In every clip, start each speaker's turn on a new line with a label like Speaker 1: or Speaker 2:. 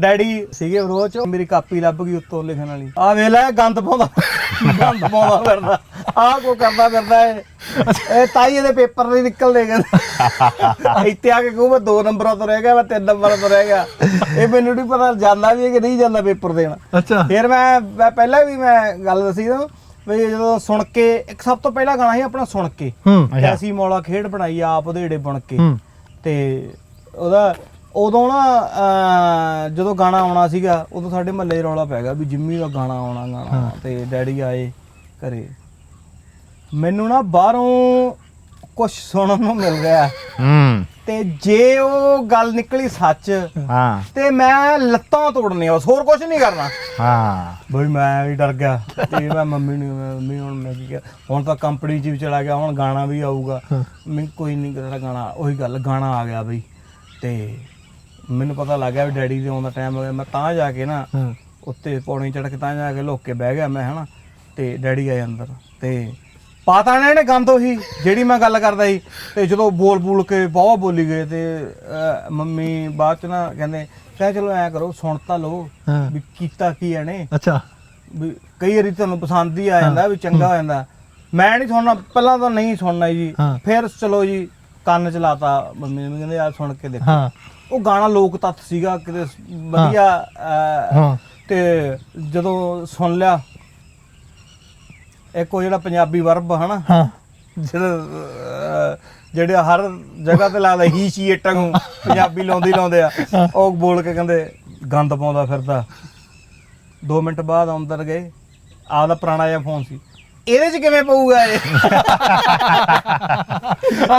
Speaker 1: Daddy ਸੀਗੇ ਰੋਜ਼ ਮੇਰੀ copy ਲੱਭ ਗਈ ਉੱਤੋਂ ਲਿਖਣ ਵਾਲੀ। ਆ ਵੇਖ ਲੈ ਗੰਦ ਪਾਉਂਦਾ ਗੰਦ ਪਾਉਂਦਾ ਫਿਰਦਾ। ਆ ਕੋ ਕਰਦਾ ਫਿਰਦਾ ਇਹ। ਇਹ ਤਾਈ ਇਹਦੇ ਪੇਪਰ ਨਹੀਂ ਨਿਕਲਦੇ ਕਹਿੰਦੇ। ਇੱਥੇ ਆ ਕੇ ਕਹੂ ਮੈਂ 2 ਨੰਬਰਾਂ ਤੋਂ ਰਹਿ ਗਿਆ ਮੈਂ 3 ਨੰਬਰਾਂ ਤੋਂ ਰਹਿ ਗਿਆ। ਇਹ ਮੈਨੂੰ ਨਹੀਂ ਪਤਾ ਜਾਂਦਾ ਵੀ ਹੈ ਕਿ ਨਹੀਂ ਜਾਂਦਾ ਪੇਪਰ ਦੇਣ।
Speaker 2: ਅੱਛਾ।
Speaker 1: ਫਿਰ ਮੈਂ ਪਹਿਲਾਂ ਵੀ ਮੈਂ ਗੱਲ ਦੱਸੀ ਤਾਂ ਵੀ ਜਦੋਂ ਸੁਣ ਕੇ ਇੱਕ ਸਭ ਤੋਂ ਪਹਿਲਾ ਗਾਣਾ ਸੀ ਆਪਣਾ ਸੁਣ ਕੇ। ਐਸੀ ਮੌਲਾ ਖੇਡ ਬਣਾਈ ਆਪ ਉਹਦੇ ਬਣ ਕੇ। ਤੇ ਉਹਦਾ ਉਦੋਂ ਨਾ ਅਹ, ਜਦੋਂ ਗਾਣਾ ਆਉਣਾ ਸੀਗਾ ਉਦੋਂ ਸਾਡੇ ਮਹੱਲੇ 'ਚ ਰੌਲਾ ਪੈ ਗਿਆ ਵੀ ਜਿੰਮੀ ਦਾ ਗਾਣਾ ਆਉਣਾ ਗਾਣਾ ਤੇ ਡੈਡੀ ਆਏ ਘਰੇ। ਮੈਨੂੰ ਨਾ ਬਾਹਰੋਂ ਕੁਝ ਸੁਣਨ ਨੂੰ ਮਿਲ ਰਿਹਾ।
Speaker 3: ਹੂੰ।
Speaker 1: ਤੇ ਜੇ ਉਹ ਗੱਲ ਨਿਕਲੀ ਸੱਚ
Speaker 3: ਹਾਂ।
Speaker 1: ਤੇ ਮੈਂ ਲੱਤਾਂ ਤੋੜਨੀਆਂ ਬਸ ਹੋਰ ਕੁਝ ਨਹੀਂ ਕਰਨਾ।
Speaker 3: ਹਾਂ।
Speaker 1: ਬਈ ਮੈਂ ਵੀ ਡਰ ਗਿਆ। ਤੇ ਮੈਂ ਮੰਮੀ ਨੂੰ ਮੈਂ- ਮੰਮੀ ਹੁਣ ਮੈਂ ਕੀ ਕਿਹਾ ਹੁਣ ਤਾਂ ਕੰਪਨੀ 'ਚ ਵੀ ਚਲਾ ਗਿਆ ਹੁਣ ਗਾਣਾ ਵੀ ਆਊਗਾ। ਮੈਂ ਕੋਈ ਨਹੀਂ ਕਰਦਾ ਗਾਣਾ ਉਹੀ ਗੱਲ ਗਾਣਾ ਆ ਗਿਆ ਬਈ। ਤੇ ਮੈਨੂੰ ਪਤਾ ਲੱਗ ਗਿਆ ਵੀ ਡੈਡੀ ਦੇ ਆਉਣ ਦਾ ਟਾਈਮ ਹੋ ਗਿਆ ਮੈਂ ਤਾਂ ਜਾ ਕੇ ਨਾ
Speaker 2: ਹਾਂ।
Speaker 1: ਉੱਤੇ ਪੌੜੀ ਚੜ ਕੇ ਤਾਂ ਜਾ ਕੇ ਲੁੱਕ ਕੇ ਬਹਿ ਗਿਆ ਮੈਂ ਹਨਾ? ਤੇ ਡੈਡੀ ਆਏ ਅੰਦਰ। ਤੇ ਪਾਤਾ ਨੇ ਇਹਨੇ ਗੰਦ ਉਹੀ ਜਿਹੜੀ ਮੈਂ ਗੱਲ ਕਰਦਾ ਸੀ। ਤੇ ਜਦੋਂ ਬੋਲ ਬੋਲ ਕੇ ਬਹੁਤ ਬੋਲੀ ਗਏ ਤੇ ਅਹ, ਮੰਮੀ ਬਾਅਦ ਚ ਨਾ ਕਹਿੰਦੇ ਕਹਿੰਦੇ ਚਲੋ ਐ ਕਰੋ ਸੁਣ ਤਾਂ ਲਓ
Speaker 2: ਹਾਂ।
Speaker 1: ਵੀ ਕੀਤਾ ਕੀ ਇਹਨੇ?
Speaker 2: ਅੱਛਾ।
Speaker 1: ਵੀ ਕਈ ਵਾਰੀ ਤੁਹਾਨੂੰ ਪਸੰਦ ਹੀ ਆ ਜਾਂਦਾ ਵੀ ਚੰਗਾ ਹੋ ਜਾਂਦਾ। ਮੈਂ ਨਹੀਂ ਸੁਣਨਾ ਪਹਿਲਾਂ ਤਾਂ ਨਹੀਂ ਸੁਣਨਾ ਜੀ।
Speaker 2: ਹਾਂ।
Speaker 1: ਫਿਰ ਚਲੋ ਜੀ ਕੰਨ ਚ ਲਾਤਾ ਮੰਮੀ ਨੇ ਕਹਿੰਦੇ ਆ ਸੁਣ ਕੇ ਦੇਖੋ।
Speaker 2: ਹਾਂ।
Speaker 1: ਉਹ ਗਾਣਾ ਲੋਕ ਤੱਤ ਸੀਗਾ ਕਿਤੇ ਵਧੀਆ ਅਹ,
Speaker 2: ਹਾਂ।
Speaker 1: ਤੇ ਜਦੋਂ ਸੁਣ ਲਿਆ ਇੱਕ ਉਹ ਜਿਹੜਾ ਪੰਜਾਬੀ ਵਰਬ ਹਨਾ
Speaker 2: ਹਾਂ।
Speaker 1: ਜਿਹੜਾ ਅਹ, ਜਿਹੜੇ ਹਰ ਜਗ੍ਹਾ ਤੇ ਲਾਦਾ ਹੀ ਸੀ ਇਟਾਂ ਨੂੰ ਪੰਜਾਬੀ ਲਾਉਂਦੇ ਹੀ ਲਾਉਂਦੇ ਆ ਉਹ ਬੋਲ ਕੇ ਕਹਿੰਦੇ ਗੰਦ ਪਾਉਂਦਾ ਫਿਰਦਾ। 2 ਮਿੰਟ ਬਾਅਦ ਅੰਦਰ ਗਏ ਆਪਦਾ ਪੁਰਾਣਾ ਜਿਹਾ ਫੋਨ ਸੀ। ਇਹਦੇ ਚ ਕਿਵੇਂ ਪਊਗਾ ਇਹ?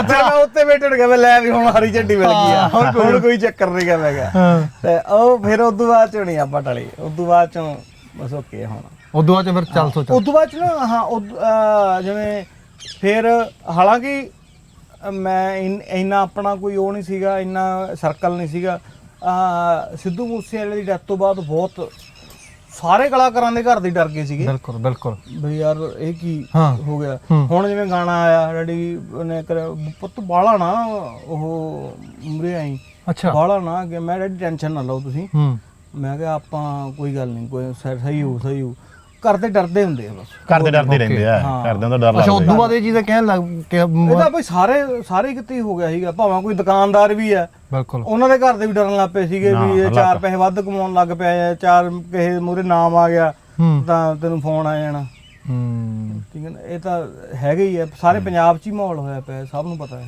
Speaker 1: ਅੱਛਾ। ਮੈਂ ਉੱਤੇ ਬੈਠਣ ਗਿਆ ਮੈਂ ਲੈ ਵੀ ਹੁਣ ਹਰੀ ਝੰਡੀ ਮਿਲ ਗਈ ਆ। ਹੁਣ ਕੋਈ। ਕੋਈ ਚੱਕਰ ਨਹੀਂ ਗਾ ਮੈਂ ਕਿਹਾ। ਤੇ ਉਹ ਫਿਰ ਉਦੋਂ ਬਾਅਦ ਚੋਂ ਨਹੀਂ ਆਪਾਂ ਟਲੇ। ਉਦੋਂ ਬਾਅਦ ਚੋਂ ਬਸ ਓਕੇ ਹੁਣ।
Speaker 2: ਉਦੋਂ ਬਾਅਦ ਚ ਫਿਰ ਚੱਲ ਸੋਚ।
Speaker 1: ਉਦੋਂ ਬਾਅਦ ਚ ਨਾ ਹਾਂ ਜਿਵੇਂ ਫਿਰ ਹਾਲਾਂਕਿ ਮੈਂ ਇਨ- ਆਪਣਾ ਕੋਈ ਉਹ ਨਹੀਂ ਸੀਗਾ ਇੰਨਾ ਸਰਕਲ ਨਹੀਂ ਸੀਗਾ। ਸਿੱਧੂ ਮੂਸੇਵਾਲੇ ਦੀ ਡੈਥ ਤੋਂ ਬਾਅਦ ਬਹੁਤ ਸਾਰੇ ਕਲਾਕਾਰਾਂ ਦੇ ਘਰ ਦੇ ਡਰ ਗਏ ਸੀਗੇ।
Speaker 2: ਬਿਲਕੁਲ ਬਿਲਕੁਲ।
Speaker 1: ਬਈ ਯਾਰ ਇਹ ਕੀ
Speaker 2: ਹਾਂ।
Speaker 1: ਹੋ ਗਿਆ?
Speaker 2: ਹੂੰ।
Speaker 1: ਹੁਣ ਜਿਵੇਂ ਗਾਣਾ ਆਇਆ ਡੈਡੀ ਨੇ ਕਰਿਆ ਪੁੱਤ ਬਾਲਾ ਨਾ ਉਹ ਮੁਰੇ ਆਈ।
Speaker 2: ਅੱਛਾ।
Speaker 1: ਬਾਲਾ ਨਾ ਕਿ ਮੈਂ ਡੈਡੀ ਟੈਨਸ਼ਨ ਨਾ ਲਓ ਤੁਸੀਂ।
Speaker 2: ਹੂੰ।
Speaker 1: ਮੈਂ ਕਿਹਾ ਆਪਾਂ ਕੋਈ ਗੱਲ ਨਹੀਂ ਕੋਈ ਸਹੀ ਹੋ ਸਹੀ ਹੋ। ਕਰਦੇ ਡਰਦੇ ਹੁੰਦੇ ਆ ਬਸ।
Speaker 3: ਘਰ ਦੇ ਡਰਦੇ ਰਹਿੰਦੇ ਆ
Speaker 1: ਹਾਂ।
Speaker 3: ਘਰਦਿਆਂ ਦਾ ਡਰ
Speaker 2: ਅੱਛਾ
Speaker 3: ਲੱਗਦਾ।
Speaker 2: ਉਦੋਂ ਬਾਅਦ ਇਹ ਚੀਜ਼ਾਂ ਕਹਿਣ ਲੱਗ ਕਿ
Speaker 1: ਇਹਦਾ ਬਈ ਸਾਰੇ ਸਾਰੇ ਕਿਤੇ ਹੀ ਹੋ ਗਿਆ ਸੀਗਾ। ਭਾਵੇਂ ਕੋਈ ਦੁਕਾਨਦਾਰ ਵੀ ਆ
Speaker 2: ਬਿਲਕੁਲ।
Speaker 1: ਉਹਨਾਂ ਦੇ ਘਰ ਦੇ ਵੀ ਡਰਨ ਲੱਗ ਪਏ ਸੀਗੇ ਵੀ ਇਹ ਚਾਰ। ਪੈਸੇ ਵੱਧ ਕਮਾਉਣ ਲੱਗ ਪਿਆ ਆ ਚਾਰ ਕਿਸੇ ਮੂਰੇ ਨਾਮ ਆ ਗਿਆ ਤਾਂ ਤੈਨੂੰ ਫੋਨ ਆ ਜਾਣਾ।
Speaker 2: ਹੂੰ।
Speaker 1: ਠੀਕ ਹੈ ਨਾ? ਇਹ ਤਾਂ ਹੈਗਾ ਹੀ ਆ। ਸਾਰੇ ਪੰਜਾਬ 'ਚ ਹੀ ਮਾਹੌਲ ਹੋਇਆ ਪਿਆ ਸਭ ਨੂੰ ਪਤਾ ਹੈ।